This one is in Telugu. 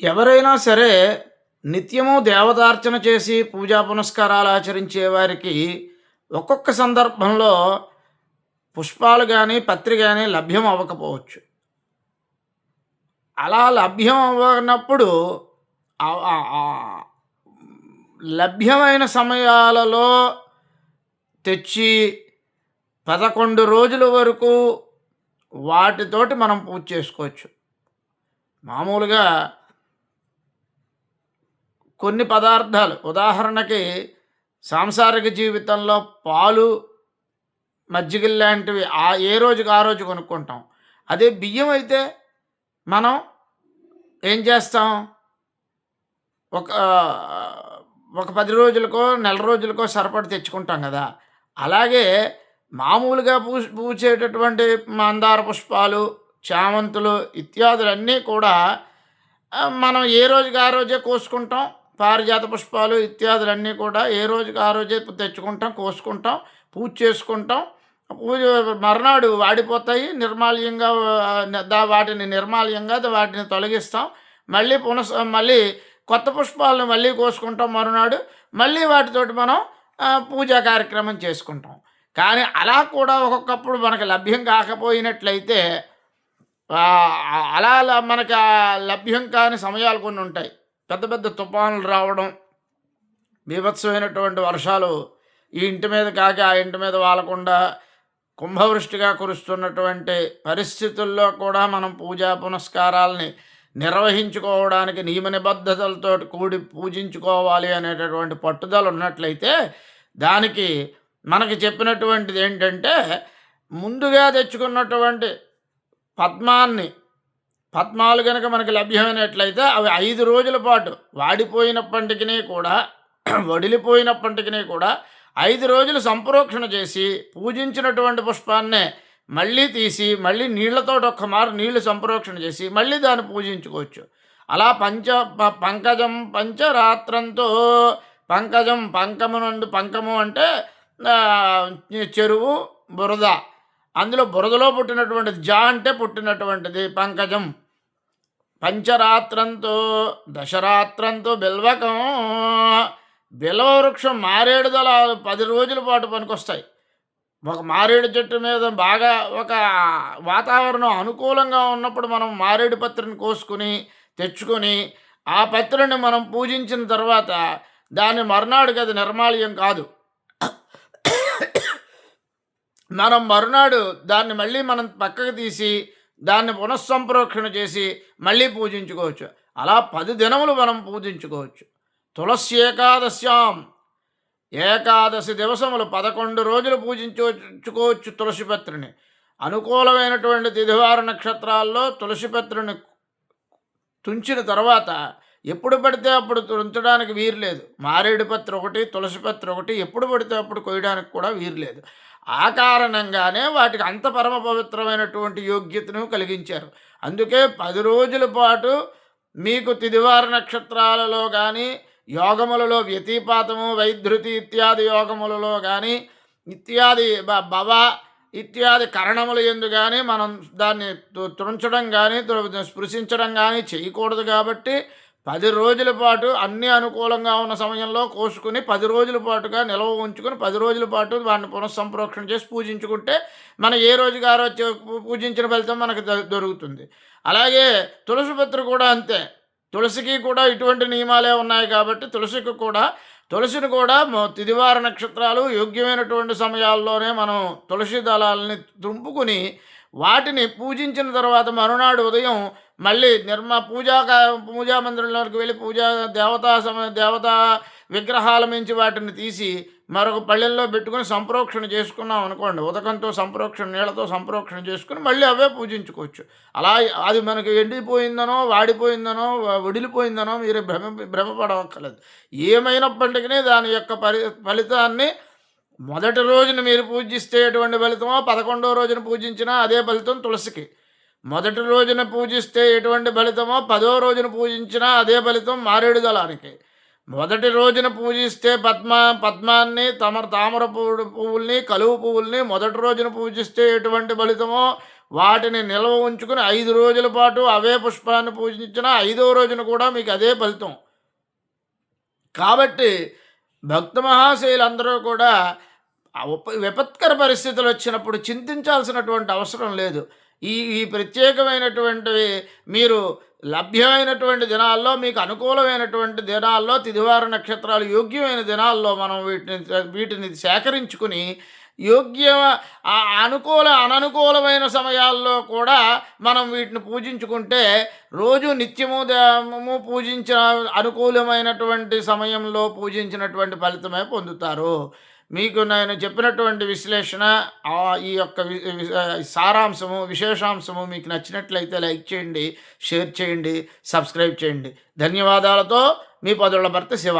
ఎవరైనా సరే నిత్యము దేవతార్చన చేసి పూజా పునస్కారాలు ఆచరించే వారికి ఒక్కొక్క సందర్భంలో పుష్పాలు కానీ పత్రి కానీ లభ్యం అవ్వకపోవచ్చు. అలా లభ్యం అవ్వనప్పుడు లభ్యమైన సమయాలలో తెచ్చి పదకొండు రోజుల వరకు వాటితోటి మనం పూజ చేసుకోవచ్చు. మామూలుగా కొన్ని పదార్థాలు. ఉదాహరణకి సాంసారిక జీవితంలో పాలు మజ్జిగ లాంటివి ఆ ఏ రోజుకి ఆ రోజు కొనుక్కుంటాం. అదే బియ్యం అయితే మనం ఏం చేస్తాం? ఒక ఒక పది రోజులకో నెల రోజులకో సరిపడి తెచ్చుకుంటాం కదా. అలాగే మామూలుగా పూ పూచేటటువంటి మందార పుష్పాలు చామంతులు ఇత్యాదులన్నీ కూడా మనం ఏ రోజుకి ఆ రోజే కోసుకుంటాం. పారిజాత పుష్పాలు ఇత్యాదులన్నీ కూడా ఏ రోజుకి ఆ రోజే తెచ్చుకుంటాం కోసుకుంటాం పూజ చేసుకుంటాం. పూజ మర్నాడు వాడిపోతాయి నిర్మాల్యంగా వాటిని నిర్మాల్యంగా వాటిని తొలగిస్తాం. మళ్ళీ పునః మళ్ళీ కొత్త పుష్పాలను మళ్ళీ కోసుకుంటాం మరునాడు. మళ్ళీ వాటితోటి మనం పూజా కార్యక్రమం చేసుకుంటాం. కానీ అలా కూడా ఒక్కొక్కప్పుడు మనకు లభ్యం కాకపోయినట్లయితే అలా అలా మనకు లభ్యం కాని సమయాలు కొన్ని ఉంటాయి. పెద్ద పెద్ద తుఫానులు రావడం బీభత్సమైనటువంటి వర్షాలు ఈ ఇంటి మీద కాకి ఆ ఇంటి మీద వాలకుండా కుంభవృష్టిగా కురుస్తున్నటువంటి పరిస్థితుల్లో కూడా మనం పూజా పునస్కారాలని నిర్వహించుకోవడానికి నియమ నిబద్ధతలతో కూడి పూజించుకోవాలి అనేటటువంటి పట్టుదల ఉన్నట్లయితే దానికి మనకి చెప్పినటువంటిది ఏంటంటే ముందుగా తెచ్చుకున్నటువంటి పద్మాన్ని పద్మాలు కనుక మనకి లభ్యమైనట్లయితే అవి ఐదు రోజుల పాటు వాడిపోయినప్పటికీ కూడా వడిలిపోయినప్పటికీ కూడా ఐదు రోజులు సంప్రోక్షణ చేసి పూజించినటువంటి పుష్పాన్నే మళ్ళీ తీసి మళ్ళీ నీళ్ళతో ఒక్క మారు నీళ్ళు సంప్రోక్షణ చేసి మళ్ళీ దాన్ని పూజించుకోవచ్చు. అలా పంచ ప- పంకజం పంచరాత్రంతో పంకజం పంకము నుండి పంకము అంటే చెరువు బురద. అందులో బురదలో పుట్టినటువంటిది జా అంటే పుట్టినటువంటిది పంకజం. పంచరాత్రంతో దశరాత్రంతో బిల్వకం. బిల్వ వృక్షం మారేడు దళాలు పది రోజుల పాటు పనికొస్తాయి. ఒక మారేడు చెట్టు మీద బాగా ఒక వాతావరణం అనుకూలంగా ఉన్నప్పుడు మనం మారేడు పత్రిని కోసుకుని తెచ్చుకొని ఆ పత్రిని మనం పూజించిన తర్వాత దాని మరునాడుకి అది నిర్మాల్యం కాదు. మనం మరునాడు దాన్ని మళ్ళీ మనం పక్కకు తీసి దాన్ని పునఃసంప్రోక్షణ చేసి మళ్ళీ పూజించుకోవచ్చు. అలా పది దినములు మనం పూజించుకోవచ్చు. తులసి ఏకాదశ్యాం. ఏకాదశి దివసములు పదకొండు రోజులు పూజించుకోవచ్చు తులసిపత్రిని. అనుకూలమైనటువంటి తిథివార నక్షత్రాల్లో తులసిపత్రిని తుంచిన తర్వాత ఎప్పుడు పడితే అప్పుడు తుంచడానికి వీరు లేదు మారేడు పత్రి ఒకటి తులసిపత్రి ఒకటి ఎప్పుడు పడితే అప్పుడు కొయ్యడానికి కూడా వీరు లేదు ఆ కారణంగానే వాటికి అంత పరమ పవిత్రమైనటువంటి యోగ్యతను కలిగించారు. అందుకే పది రోజుల పాటు మీకు తిదివార నక్షత్రాలలో కానీ యోగములలో వ్యతిపాతము వైధృతి ఇత్యాది యోగములలో కానీ ఇత్యాది బ- భవ ఇత్యాది కరణములు ఎందు కానీ మనం దాన్ని తు- తుంచడం కానీ స్పృశించడం కానీ చేయకూడదు కాబట్టి పది రోజుల పాటు అన్ని అనుకూలంగా ఉన్న సమయంలో కోసుకుని పది రోజుల పాటుగా నిల్వ ఉంచుకుని పది రోజుల పాటు వాటిని పునఃసంప్రోక్షణ చేసి పూజించుకుంటే మన ఏ రోజుకి ఆ రోజు పూజించిన ఫలితం మనకు దొరుకుతుంది. అలాగే తులసి పత్రి కూడా అంతే. తులసికి కూడా ఇటువంటి నియమాలే ఉన్నాయి కాబట్టి తులసికి కూడా తులసిని కూడా తిదివార నక్షత్రాలు యోగ్యమైనటువంటి సమయాల్లోనే మనం తులసి దళాలని తుంపుకుని వాటిని పూజించిన తర్వాత మరునాడు ఉదయం మళ్ళీ నిర్మ పూజా పూజా మందిరంలోకి వెళ్ళి పూజా దేవతా సమ దేవతా విగ్రహాల మించి వాటిని తీసి మరొక పళ్ళెల్లో పెట్టుకుని సంప్రోక్షణ చేసుకున్నాం అనుకోండి. ఉదకంతో సంప్రోక్షణ నీళ్ళతో సంప్రోక్షణ చేసుకుని మళ్ళీ అవే పూజించుకోవచ్చు. అలా అది మనకి ఎండిపోయిందనో వాడిపోయిందనో వడిలిపోయిందనో మీరు భ్రమ భ్రమపడవక్కర్లేదు ఏమైనప్పటికీ దాని యొక్క పరి ఫలితాన్ని మొదటి రోజున మీరు పూజిస్తే ఎటువంటి ఫలితమో పదకొండో రోజున పూజించినా అదే ఫలితం తులసికి. మొదటి రోజున పూజిస్తే ఎటువంటి ఫలితమో పదో రోజున పూజించినా అదే ఫలితం మారేడు దళానికి. మొదటి రోజున పూజిస్తే పద్మ పద్మాన్ని తమర తామర పువ్వు పువ్వుల్ని కలువు పువ్వుల్ని మొదటి రోజున పూజిస్తే ఎటువంటి ఫలితమో వాటిని నిల్వ ఉంచుకుని ఐదు రోజుల పాటు అవే పుష్పాన్ని పూజించినా ఐదో రోజున కూడా మీకు అదే ఫలితం. కాబట్టి భక్త మహాశయులందరూ కూడా విపత్కర పరిస్థితులు వచ్చినప్పుడు చింతించాల్సినటువంటి అవసరం లేదు. ఈ ఈ ప్రత్యేకమైనటువంటివి మీరు లభ్యమైనటువంటి దినాల్లో మీకు అనుకూలమైనటువంటి దినాల్లో తిదివార నక్షత్రాలు యోగ్యమైన దినాల్లో మనం వీటిని వీటిని సేకరించుకుని యోగ్య అనుకూల అననుకూలమైన సమయాల్లో కూడా మనం వీటిని పూజించుకుంటే రోజు నిత్యము దేవము పూజించిన అనుకూలమైనటువంటి సమయంలో పూజించినటువంటి ఫలితమే పొందుతారు. మీకు నేను చెప్పినటువంటి విశ్లేషణ ఈ యొక్క సారాంశము విశేషాంశము మీకు నచ్చినట్లయితే లైక్ చేయండి షేర్ చేయండి సబ్స్క్రైబ్ చేయండి. ధన్యవాదాలతో మీ పదుల భర్త శివ.